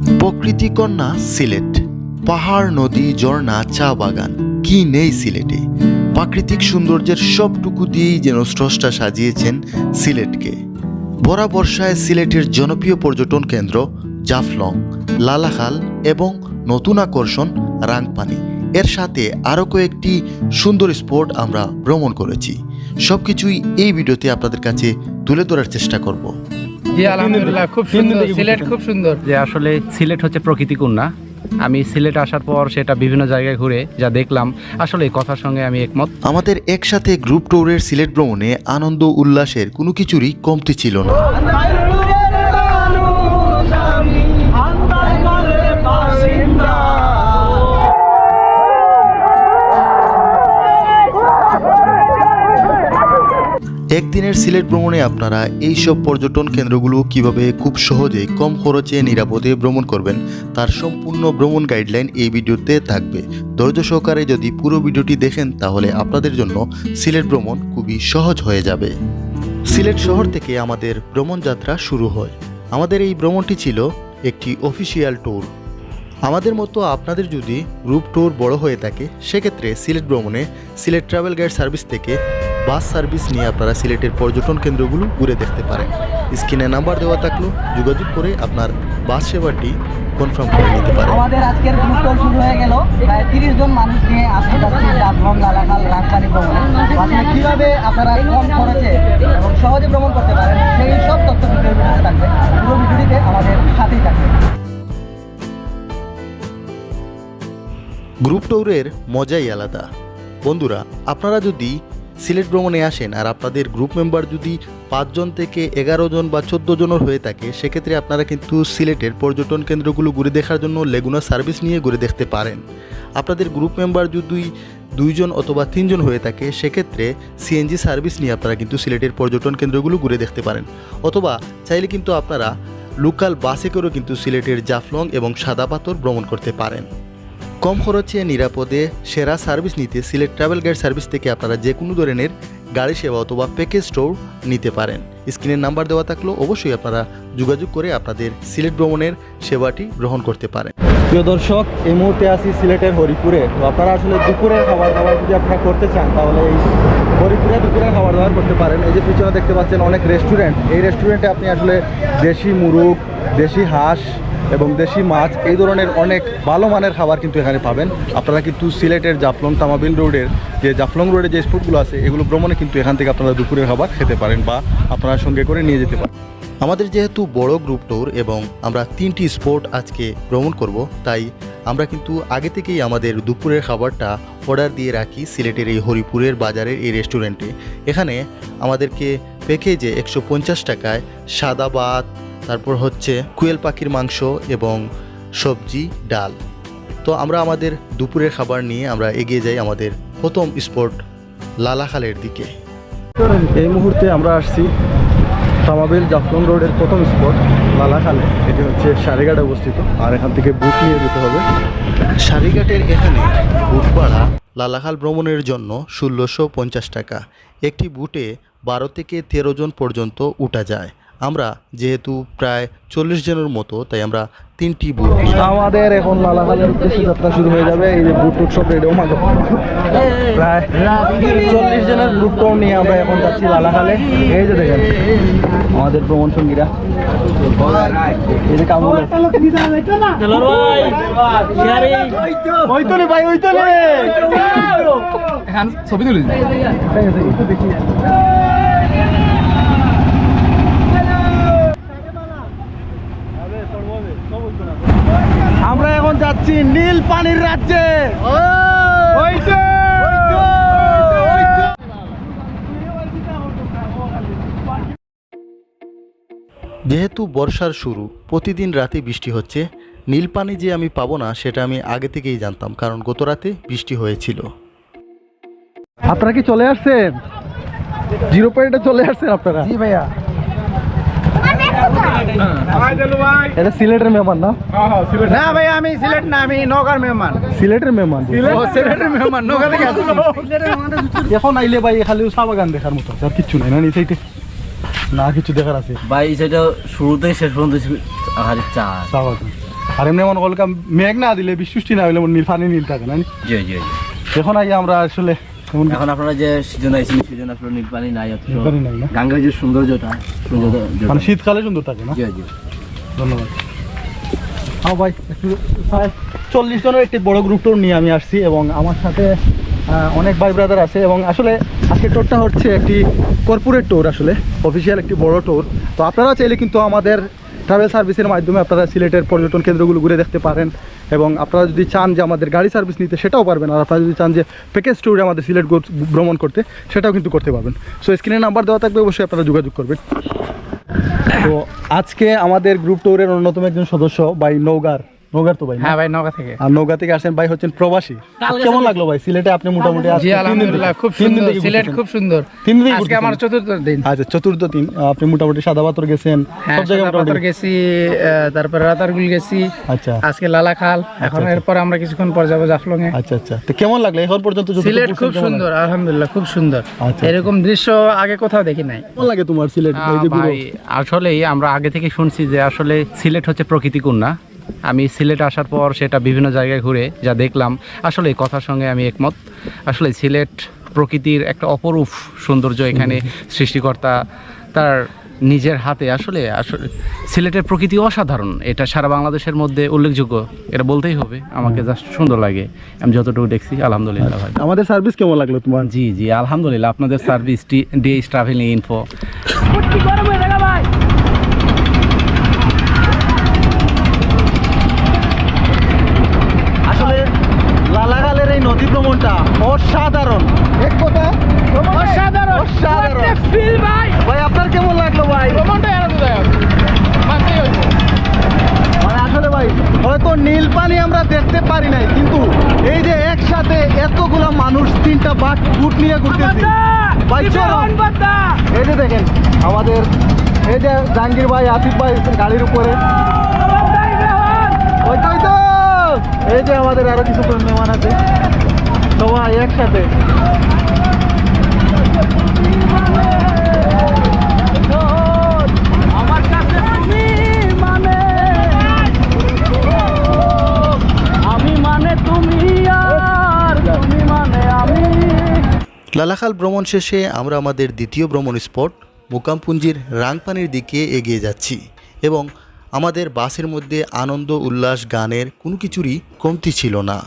প্রকৃতি কন্যা সিলেট। পাহাড়, নদী, ঝর্ণা, চা বাগান। কি নেই সিলেটে? প্রাকৃতিক সৌন্দর্যের সবটুকু দিয়েই যেন স্রষ্টা সাজিয়েছেন সিলেটকে। ভরা বর্ষায় সিলেটের জনপ্রিয় পর্যটন কেন্দ্র জাফলং, লালাখাল এবং নতুন আকর্ষণ রাংপানি। এর সাথে আরও কয়েকটি সুন্দর স্পট আমরা ভ্রমণ করেছি। সবকিছুই এই ভিডিওতে আপনাদের কাছে তুলে ধরার চেষ্টা করব। জি আলহামদুলিল্লাহ খুব সুন্দর সিলেট খুব সুন্দর। যে আসলে সিলেট হচ্ছে প্রকৃতি কন্যা। আমি সিলেট আসার পর সেটা বিভিন্ন জায়গায় ঘুরে যা দেখলাম। আসলে এই কথার সঙ্গে আমি একমত। আমাদের একসাথে গ্রুপ ট্যুরের সিলেট ভ্রমণে আনন্দ উল্লাসের কোনো কিছুরই কমতি ছিল না। একদিনের সিলেট ভ্রমণে আপনারা এই সব পর্যটন কেন্দ্রগুলো কীভাবে খুব সহজে, কম খরচে, নিরাপদে ভ্রমণ করবেন, তার সম্পূর্ণ ভ্রমণ গাইডলাইন এই ভিডিওতে থাকবে। ধৈর্য সহকারে যদি পুরো ভিডিওটি দেখেন, তাহলে আপনাদের জন্য সিলেট ভ্রমণ খুবই সহজ হয়ে যাবে। সিলেট শহর থেকে আমাদের ভ্রমণ যাত্রা শুরু হয়। আমাদের এই ভ্রমণটি ছিল একটি অফিসিয়াল ট্যুর। আমাদের মতো আপনাদের যদি গ্রুপ ট্যুর বড় হয়ে থাকে, সেক্ষেত্রে সিলেট ভ্রমণে সিলেট ট্রাভেল গাইড সার্ভিস থেকে বাস সার্ভিস নিয়ে আপনারা সিলেটের পর্যটন কেন্দ্রগুলো ঘুরে দেখতে পারেন। স্ক্রিনে নাম্বার দেওয়া থাকলেও যোগাযোগ করে আপনার বাস সেবাটি কনফার্ম করে নিতে পারেন। আমাদের আজকের গ্রুপ শুরু হয়ে গেল। প্রায় তিরিশ জন মানুষ নিয়ে আসতে যাচ্ছি জাফলং লালাখাল রাজবাড়ি ভ্রমণে আসলে কীভাবে আপনারা কম খরচে এবং সহজে ভ্রমণ করতে পারেন সেই সব তথ্য ভিডিওর ভিডিওতে থাকবে। পুরো ভিডিওটিতে আমাদের সাথেই থাকবে গ্রুপ ট্যুরের মজাই আলাদা। বন্ধুরা আপনারা যদি সিলেট ভ্রমণে আসেন আর আপনাদের গ্রুপ মেম্বার যদি পাঁচজন থেকে এগারো জন বা চোদ্দ জনের হয়ে থাকে, সেক্ষেত্রে আপনারা কিন্তু সিলেটের পর্যটন কেন্দ্রগুলো ঘুরে দেখার জন্য লেগুনা সার্ভিস নিয়ে ঘুরে দেখতে পারেন। আপনাদের গ্রুপ মেম্বার যদি দুইজন অথবা তিনজন হয়ে থাকে, সেক্ষেত্রে সিএনজি সার্ভিস নিয়ে আপনারা কিন্তু সিলেটের পর্যটন কেন্দ্রগুলো ঘুরে দেখতে পারেন। অথবা চাইলে কিন্তু আপনারা লোকাল বাসে করেও কিন্তু সিলেটের জাফলং এবং সাদা পাথর ভ্রমণ করতে পারেন। কম খরচে নিরাপদে সেরা সার্ভিস নিতে সিলেট ট্রাভেল গাইড সার্ভিস থেকে আপনারা যে কোনো ধরনের গাড়ি সেবা অথবা প্যাকেজ স্টোর নিতে পারেন। স্ক্রিনের নাম্বার দেওয়া থাকলেও অবশ্যই আপনারা যোগাযোগ করে আপনাদের সিলেট ভ্রমণের সেবাটি গ্রহণ করতে পারেন। প্রিয় দর্শক, এই মুহূর্তে আছি সিলেটের হরিপুরে। তো আপনারা আসলে দুপুরের খাবার দাবার যদি আপনারা করতে চান, তাহলে এই হরিপুরে দুপুরের খাবার দাবার করতে পারেন। এই যে পিছনে দেখতে পাচ্ছেন অনেক রেস্টুরেন্ট এই রেস্টুরেন্টে আপনি আসলে দেশি মুরগ, দেশি হাঁস এবং দেশি মাছ, এই ধরনের অনেক ভালো মানের খাবার কিন্তু এখানে পাবেন। আপনারা কিন্তু সিলেটের জাফলং তামাবিল রোডের যে জাফলং রোডে যে স্পটগুলো আছে, এগুলো ভ্রমণে কিন্তু এখান থেকে আপনারা দুপুরের খাবার খেতে পারেন বা আপনারা সঙ্গে করে নিয়ে যেতে পারেন। আমাদের যেহেতু বড় গ্রুপ ট্যুর এবং আমরা তিনটি স্পট আজকে ভ্রমণ করব, তাই আমরা কিন্তু আগে থেকেই আমাদের দুপুরের খাবারটা অর্ডার দিয়ে রাখি সিলেটের এই হরিপুরের বাজারের এই রেস্টুরেন্টে। এখানে আমাদেরকে প্যাকেজে একশো পঞ্চাশ টাকায় সাদা ভাত তারপর হচ্ছে কুয়েল পাখির মাংস এবং সবজি, ডাল। তো আমরা আমাদের দুপুরের খাবার নিয়ে আমরা এগিয়ে যাই আমাদের প্রথম স্পট, লালাখালের দিকে। এই মুহূর্তে আমরা আসছি তামাবিল জাফলং রোডের প্রথম স্পট, লালাখালে। এটি হচ্ছে সারিঘাটে অবস্থিত, আর এখান থেকে বুট নিয়ে যেতে হবে। সারিঘাটের এখানে বুট ভাড়া লালাখাল ভ্রমণের জন্য ষোলোশো পঞ্চাশ টাকা। একটি বুটে বারো থেকে তেরো জন পর্যন্ত উঠা যায়। আমরা যেহেতু প্রায় চল্লিশ জনের মতো তাই আমরা তিনটি বুট আমাদের এখন লালাখালের উদ্দেশ্যে যাত্রা শুরু হয়ে যাবে এই যে বুট টুট সব রেডি মাঝে প্রায় চল্লিশ জনের গ্রুপটাও নিয়ে আমরা এখন যাচ্ছি লালাখালে। এই যে দেখেন আমাদের ভ্রমণ সঙ্গীরা। এই যে কামুল ওইতলে ভাই ওইতলে এখন ছবি তুলি দেখি আমরা এখন যাচ্ছি নীল পানির রাজ্যে। যেহেতু বর্ষার শুরু প্রতিদিন রাতে বৃষ্টি হচ্ছে নীল পানি যে আমি পাবো না সেটা আমি আগে থেকেই জানতাম কারণ গত রাতে বৃষ্টি হয়েছিল। আপনারা কি চলে আসছেন? জিরো পয়েন্টে চলে আসছেন আপনারা? জি ভাইয়া। এটা সিলেটের মেহমান না? না ভাই আমি সিলেট না আমি নগর মেহমান। সিলেটের মেহমান সিলেটের মেহমান নগর থেকে এখন আইলে ভাই খালি চা বাগান দেখার মতো। আর কিচ্ছু নাই না নিচে না কিছু দেখার আছে। ভাই সেটা শুরুতে শেষ পর্যন্ত আহারে চা চা বাগান আর এমনি মনে মেঘ না দিলে বৃষ্টি না হইলে নীল পানি নীল থাকে না জি জি এখন আগে আমরা আসলে এখন আপনারা যে সিজন আইছেন সিজন আসলে পানি নাই অথচ? গাঙ্গের যে সৌন্দর্যটা সৌন্দর্য মানে শীতকালে সুন্দর থাকে না? জি জি। ধন্যবাদ। হ্যাঁ ভাই একটু চল্লিশ জনের একটি বড় গ্রুপ ট্যুর নিয়ে আমি আসছি এবং আমার সাথে অনেক ভাই ব্রাদার আছে এবং আসলে আজকে ট্যুরটা হচ্ছে একটি কর্পোরেট ট্যুর আসলে অফিসিয়াল একটি বড় ট্যুর তো আপনারা চাইলে কিন্তু আমাদের ট্রাভেল সার্ভিসের মাধ্যমে আপনারা সিলেটের পর্যটন কেন্দ্রগুলো ঘুরে দেখতে পারেন। এবং আপনারা যদি চান যে আমাদের গাড়ি সার্ভিস নিতে, সেটাও পারবেন। আর আপনারা যদি চান যে প্যাকেজ ট্যুরে আমাদের সিলেট ভ্রমণ করতে, সেটাও কিন্তু করতে পারবেন। সো স্ক্রিনে নাম্বার দেওয়া থাকবে, অবশ্যই আপনারা যোগাযোগ করবেন। তো আজকে আমাদের গ্রুপ ট্যুরের অন্যতম একজন সদস্য বাই নৌগার নৌগার তো ভাই হ্যাঁ ভাই নৌকা থেকে। আর নৌকা থেকে আসেন ভাই হচ্ছেন প্রবাসী। কেমন লাগল ভাই? সিলেটে আপনি মোটামুটি জি আলহামদুলিল্লাহ খুব সুন্দর। সিলেট খুব সুন্দর। তিন দিন আজকে আমার চতুর্থ দিন। আচ্ছা চতুর্থ দিন। আপনি মোটামুটি সাদা গেছেন? হ্যাঁ সব জায়গায় মোটামুটি? গেছি তারপরে রাতারগুল গেছি। আচ্ছা। আজকে লালাখাল। এখন আচ্ছা। এরপর আমরা কিছুক্ষণ পর যাব জাফলং এ। আচ্ছা আচ্ছা। তো কেমন লাগল? এখন পর্যন্ত সিলেট খুব সুন্দর আলহামদুলিল্লাহ খুব সুন্দর। এরকম দৃশ্য আগে কোথাও দেখি নাই। কেমন লাগে তোমার সিলেট? আসলেই আমরা আগে থেকে শুনছি যে আসলে সিলেট হচ্ছে প্রকৃতি কন্যা। আমি সিলেট আসার পর সেটা বিভিন্ন জায়গায় ঘুরে যা দেখলাম আসলে এই কথার সঙ্গে আমি একমত। আসলে সিলেট প্রকৃতির একটা অপরূপ সৌন্দর্য এখানে সৃষ্টিকর্তা তার নিজের হাতে। আসলে আসলে সিলেটের প্রকৃতি অসাধারণ। এটা সারা বাংলাদেশের মধ্যে উল্লেখযোগ্য। এটা বলতেই হবে আমাকে জাস্ট সুন্দর লাগে। আমি যতটুকু দেখছি আলহামদুলিল্লাহ ভাই। আমাদের সার্ভিস কেমন লাগল তোমার? জি জি আলহামদুলিল্লাহ। আপনাদের সার্ভিস ডিএস ট্রাভেলিং ইনফো আসলে লালাগালের এই নদী ভ্রমণটা অসাধারণ। এক কথা অসাধারণ। অসাধারণ। ভাই। ভাই আপনার কেমন লাগল ভাই? আনন্দদায়ক মানে আসলে ভাই হয়তো নীল পানি আমরা দেখতে পারি নাই কিন্তু এই যে একসাথে এতগুলা মানুষ তিনটা বাট বুট নিয়ে ঘুরতেছি। ভাই চলো। এই যে দেখেন আমাদের এই যে জাহাঙ্গীর ভাই আসিফ ভাই গাড়ির উপরে। ওই তো, এই যে আমাদের আরও কিছু মেহমান আছে। সবাই একসাথে। মানে। মানে মানে লালাখাল ভ্রমণ শেষে আমরা আমাদের দ্বিতীয় ভ্রমণ স্পট, মোকামপুঞ্জির রাংপানির দিকে এগিয়ে যাচ্ছি এবং আমাদের বাসের মধ্যে আনন্দ, উল্লাস, গানের কোনো কিছুরই কমতি ছিল না।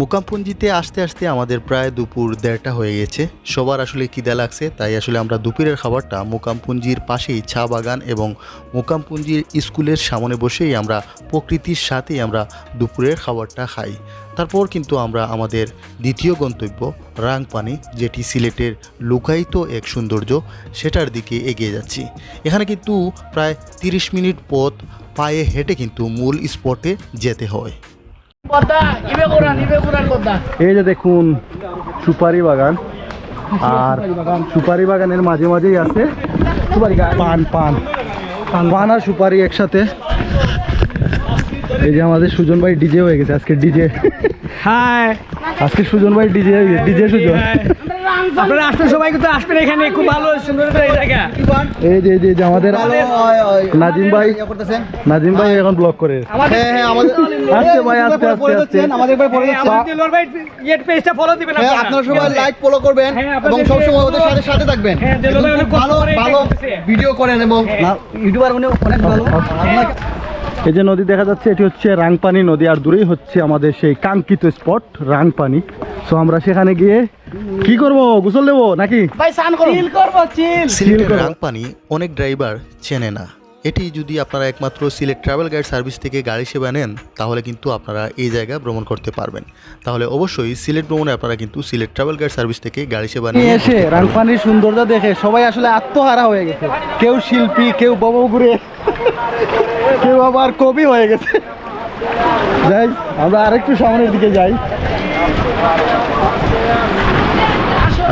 মোকামপুঞ্জিতে আসতে আসতে আমাদের প্রায় দুপুর দেড়টা হয়ে গেছে। সবার আসলে খিদা লাগছে, তাই আসলে আমরা দুপুরের খাবারটা মোকামপুঞ্জির পাশেই চা বাগান এবং মোকামপুঞ্জির স্কুলের সামনে বসেই আমরা প্রকৃতির সাথেই আমরা দুপুরের খাবারটা খাই। তারপর কিন্তু আমরা আমাদের দ্বিতীয় গন্তব্য রাংপানি, যেটি সিলেটের লুকায়িত এক সৌন্দর্য, সেটার দিকে এগিয়ে যাচ্ছি। এখানে কিন্তু প্রায় তিরিশ মিনিট পথ পায়ে হেঁটে কিন্তু মূল স্পটে যেতে হয়। এই যে দেখুন সুপারি বাগান। আর সুপারি বাগানের মাঝে মাঝেই আছে পান পান। পান আর সুপারি একসাথে। এই যে আমাদের সুজন ভাই ডিজে হয়ে গেছে আজকে ডিজে। হাই। আজকে সুজন ভাই ডিজে ডিজে সুজন। আপনারা আসবেন সবাই কিন্তু আসবেন এখানে খুব ভালো সুন্দর জায়গা। এই যে এই যে- আমাদের নাজিম ভাই নাজিম ভাই এখন ব্লক করে। আজকে ভাই আস্তে আস্তে আস্তে আমাদের ভাই পড়ে যাচ্ছে দিলর ভাই ইয়েট পেজটা ফলো দিবেন হ্যাঁ আপনারা। সবাই লাইক ফলো করবেন হ্যাঁ, আপনাদের এবং ওদের সাথে সাথে থাকবেন। হ্যাঁ, দেলোর ভাই অনেক ভালো ভালো ভিডিও করেন এবং ইউটিউবার উনি অনেক ভালো। আপনাকে এই যে নদী দেখা যাচ্ছে এটি হচ্ছে রাংপানি নদী আর দূরেই হচ্ছে আমাদের সেই কাঙ্ক্ষিত স্পট রাংপানি। সো আমরা সেখানে গিয়ে কি করব? গোসল দেবো নাকি? ভাই স্নান করুন চিল করব। চিল রাংপানি অনেক ড্রাইভার চেনে না। এটি যদি আপনারা একমাত্র সিলেট ট্রাভেল গাইড সার্ভিস থেকে গাড়ি সেবা নেন তাহলে কিন্তু আপনারা এই জায়গা ভ্রমণ করতে পারবেন। তাহলে অবশ্যই সিলেট ভ্রমণে আপনারা কিন্তু সিলেট ট্রাভেল গাইড সার্ভিস থেকে গাড়ি সেবা নিয়ে এসে রাংপানির সৌন্দর্য দেখে সবাই আসলে আত্মহারা হয়ে গেছে। কেউ শিল্পী কেউ ববগুড়ে কেউ আবার কবি হয়ে গেছে। যাই আমরা আরেকটু সামনের দিকে যাই।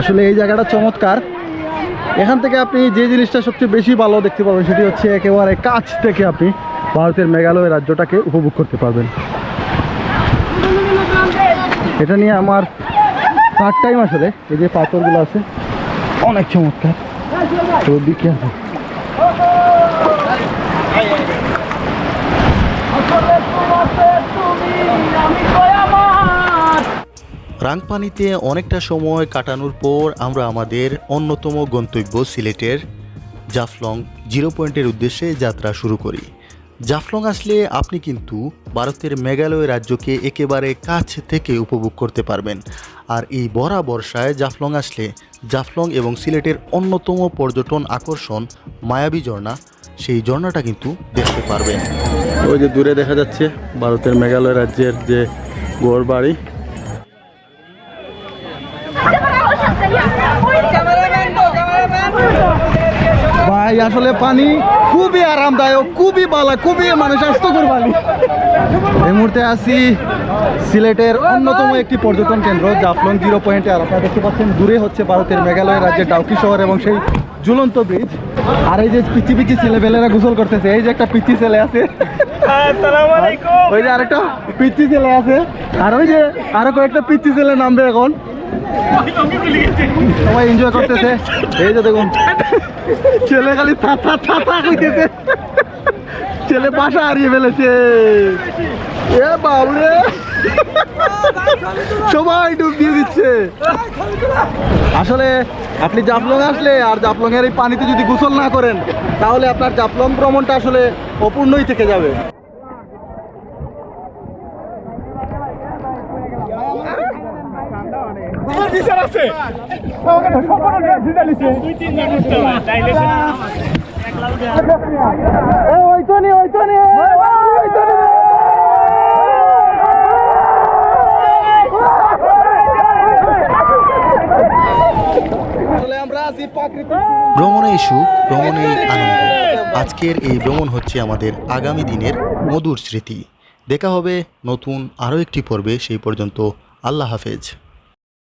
আসলে এই জায়গাটা চমৎকার। এখান থেকে আপনি যে জিনিসটা সবচেয়ে বেশি ভালো দেখতে পাবেন সেটি হচ্ছে একেবারে কাছ থেকে আপনি ভারতের মেঘালয় রাজ্যটাকে উপভোগ করতে পারবেন। এটা নিয়ে আমার পার্ট টাইম আসলে, এই যে পাথরগুলো আছে, অনেক চমৎকার। আছে রাংপানিতে অনেকটা সময় কাটানোর পর আমরা আমাদের অন্যতম গন্তব্য সিলেটের জাফলং জিরো পয়েন্টের উদ্দেশ্যে যাত্রা শুরু করি। জাফলং আসলে আপনি কিন্তু ভারতের মেঘালয় রাজ্যকে একেবারে কাছ থেকে উপভোগ করতে পারবেন। আর এই বরা বর্ষায় জাফলং আসলে জাফলং এবং সিলেটের অন্যতম পর্যটন আকর্ষণ মায়াবী ঝর্ণা। সেই ঝর্ণাটা কিন্তু দেখতে পারবেন। ওই যে দূরে দেখা যাচ্ছে ভারতের মেঘালয় রাজ্যের যে গোর বাড়ি ভাই আসলে পানি খুবই আরামদায়ক খুবই বালা খুবই মানে স্বাস্থ্যকর পানি এই মুহূর্তে আছি সিলেটের অন্যতম একটি পর্যটন কেন্দ্র জাফলং জিরো পয়েন্টে আর আপনারা দেখতে পাচ্ছেন দূরে হচ্ছে ভারতের মেঘালয় রাজ্যের ডাউকি শহর এবং সেই ঝুলন্ত ব্রিজ। আর এই যে পিচি পিচি ছেলেবেলেরা গোসল করতেছে এই যে একটা পিচি ছেলে আছে। ওই যে আরেকটা পিচ্ছি ছেলে আছে। আর ওই যে আরও কয়েকটা পিচ্ছি ছেলে নামবে এখন। সবাই এনজয় করতেছে। এই যে দেখুন, ছেলে খালি থাথা থাথা ছেলে বাসা হারিয়ে ফেলেছে। এ সবাই ডুব দিয়ে দিচ্ছে। আসলে আপনি জাফলং আসলে আর জাফলং এর এই পানিতে যদি গোসল না করেন, তাহলে আপনার জাফলং ভ্রমণটা আসলে অপূর্ণই থেকে যাবে। আমরা আছি। সুখ ভ্রমণেই আনন্দ। আজকের এই ভ্রমণ হচ্ছে আমাদের আগামী দিনের মধুর স্মৃতি। দেখা হবে নতুন আরও একটি পর্বে, সেই পর্যন্ত আল্লাহ হাফেজ।